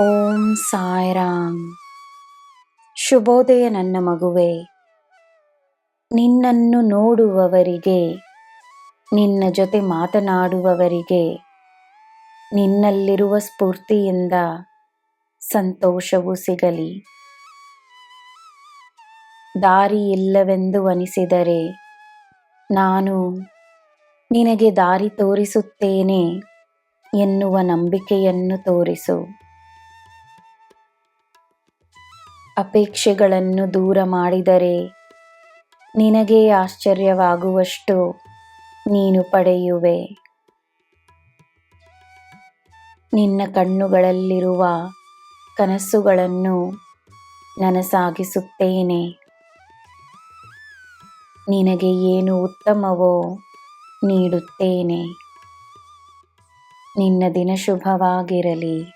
ಓಂ ಸಾಯಿರಾಮ್. ಶುಭೋದಯ ನನ್ನ ಮಗುವೆ, ನಿನ್ನನ್ನು ನೋಡುವವರಿಗೆ, ನಿನ್ನ ಜೊತೆ ಮಾತನಾಡುವವರಿಗೆ, ನಿನ್ನಲ್ಲಿರುವ ಸ್ಫೂರ್ತಿಯಿಂದ ಸಂತೋಷವು ಸಿಗಲಿ. ದಾರಿ ಇಲ್ಲವೆಂದು ಅನಿಸಿದರೆ ನಾನು ನಿನಗೆ ದಾರಿ ತೋರಿಸುತ್ತೇನೆ ಎನ್ನುವ ನಂಬಿಕೆಯನ್ನು ತೋರಿಸು. ಅಪೇಕ್ಷೆಗಳನ್ನು ದೂರ ಮಾಡಿದರೆ ನಿನಗೆ ಆಶ್ಚರ್ಯವಾಗುವಷ್ಟು ನೀನು ಪಡೆಯುವೆ. ನಿನ್ನ ಕಣ್ಣುಗಳಲ್ಲಿರುವ ಕನಸುಗಳನ್ನು ನನಸಾಗಿಸುತ್ತೇನೆ. ನಿನಗೆ ಏನು ಉತ್ತಮವೋ ನೀಡುತ್ತೇನೆ. ನಿನ್ನ ದಿನ ಶುಭವಾಗಿರಲಿ.